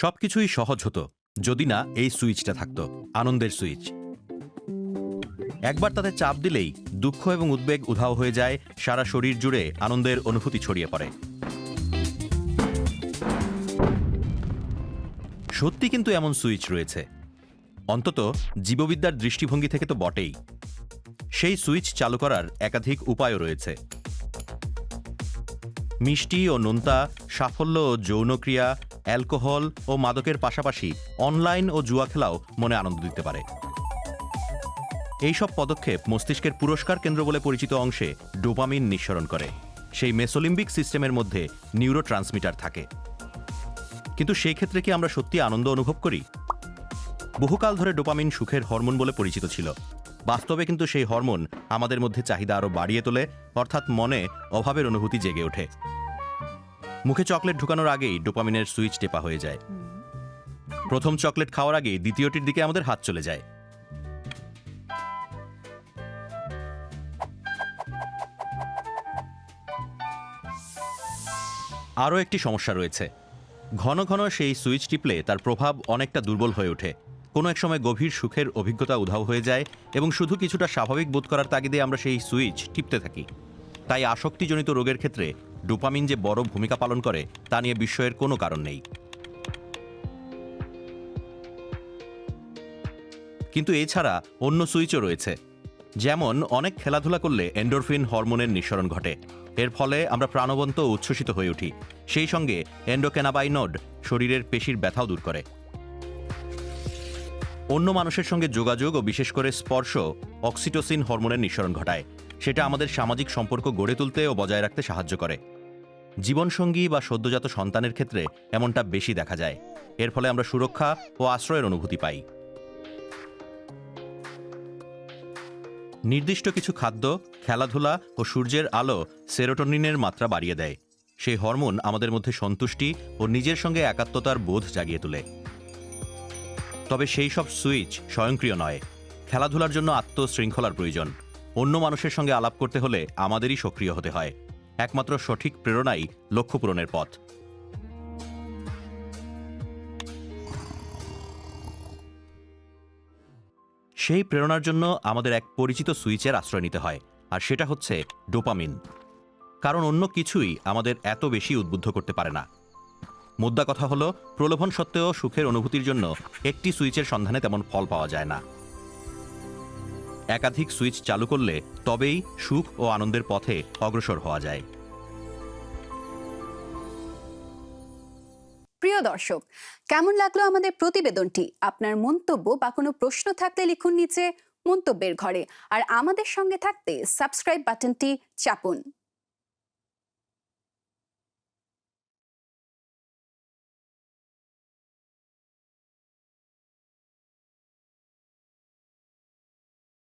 সবকিছুই সহজ হতো, যদি না এই সুইচটা থাকতো, আনন্দের সুইচ। একবার তাতে চাপ দিলেই দুঃখ এবং উদ্বেগ উধাও হয়ে যায়, সারা শরীর জুড়ে আনন্দের অনুভূতি ছড়িয়ে পড়ে। সত্যি কিন্তু এমন সুইচ রয়েছে। অন্তত জীববিদ্যার দৃষ্টিভঙ্গি থেকে তো বটেই। সেই সুইচ চালু করার একাধিক উপায়ও রয়েছে। মিষ্টি ও নোনতা, সাফল্য ও যৌনক্রিয়া অ্যালকোহল ও মাদকের পাশাপাশি অনলাইন ও জুয়া খেলাও মনে আনন্দ দিতে পারে। এইসব পদক্ষেপ মস্তিষ্কের পুরস্কার কেন্দ্র বলে পরিচিত অংশে ডোপামিন নিঃসরণ করে। সেই মেসোলিম্বিক সিস্টেমের মধ্যে নিউরো ট্রান্সমিটার থাকে। কিন্তু সেই ক্ষেত্রে কি আমরা সত্যি আনন্দ অনুভব করি? বহুকাল ধরে ডোপামিন সুখের হরমোন বলে পরিচিত ছিল। বাস্তবে কিন্তু সেই হরমোন আমাদের মধ্যে চাহিদা আরও বাড়িয়ে তোলে, অর্থাৎ মনে অভাবের অনুভূতি জেগে ওঠে। মুখে চকলেট ঢুকানোর আগেই ডোপামিনের সুইচ টেপা হয়ে যায়। প্রথম চকলেট খাওয়ার আগে দ্বিতীয়টির দিকে আমাদের হাত চলে যায়। আরও একটি সমস্যা রয়েছে। ঘন ঘন সেই সুইচ টিপলে তার প্রভাব অনেকটা দুর্বল হয়ে ওঠে। কোনো এক সময় গভীর সুখের অভিজ্ঞতা উধাও হয়ে যায় এবং শুধু কিছুটা স্বাভাবিক বোধ করার তাগিদে আমরা সেই সুইচ টিপতে থাকি। তাই আসক্তিজনিত রোগের ক্ষেত্রে ডোপামিন যে বড় ভূমিকা পালন করে, তা নিয়ে বিস্ময়ের কোনো কারণ নেই। কিন্তু এছাড়া অন্য সুইচও রয়েছে। যেমন, অনেক খেলাধুলা করলে এন্ডোরফিন হরমোনের নিঃসরণ ঘটে। এর ফলে আমরা প্রাণবন্ত উচ্ছ্বসিত হয়ে উঠি। সেই সঙ্গে এন্ডোকেনাবাইনোড শরীরের পেশির ব্যথাও দূর করে। অন্য মানুষের সঙ্গে যোগাযোগ ও বিশেষ করে স্পর্শ অক্সিটোসিন হরমোনের নিঃসরণ ঘটায়। সেটা আমাদের সামাজিক সম্পর্ক গড়ে তুলতে ও বজায় রাখতে সাহায্য করে। জীবনসঙ্গী বা সদ্যজাত সন্তানের ক্ষেত্রে এমনটা বেশি দেখা যায়। এর ফলে আমরা সুরক্ষা ও আশ্রয়ের অনুভূতি পাই। নির্দিষ্ট কিছু খাদ্য, খেলাধুলা ও সূর্যের আলো সেরোটোনিনের মাত্রা বাড়িয়ে দেয়। সেই হরমোন আমাদের মধ্যে সন্তুষ্টি ও নিজের সঙ্গে একাত্মতার বোধ জাগিয়ে তোলে। তবে সেই সব সুইচ স্বয়ংক্রিয় নয়। খেলাধুলার জন্য আত্মশৃঙ্খলার প্রয়োজন। অন্য মানুষের সঙ্গে আলাপ করতে হলে আমাদেরই সক্রিয় হতে হয়। একমাত্র সঠিক প্রেরণাই লক্ষ্য পূরণের পথ। সেই প্রেরণার জন্য আমাদের এক পরিচিত সুইচের আশ্রয় নিতে হয়, আর সেটা হচ্ছে ডোপামিন। কারণ অন্য কিছুই আমাদের এত বেশি উদ্বুদ্ধ করতে পারে না। মুদ্রা কথা হলো, প্রলোভন সত্ত্বেও সুখের অনুভূতির জন্য একটি সুইচের সন্ধানে তেমন ফল পাওয়া যায় না। একাধিক সুইচ চালু করলে তবেই সুখ ও আনন্দের পথে অগ্রসর হওয়া যায়। প্রিয় দর্শক, কেমন লাগল আমাদের প্রতিবেদনটি? আপনার মন্তব্য বা কোনো প্রশ্ন থাকলে লিখুন নিচে মন্তব্যের ঘরে। আর আমাদের সঙ্গে থাকতে সাবস্ক্রাইব বাটনটি চাপুন।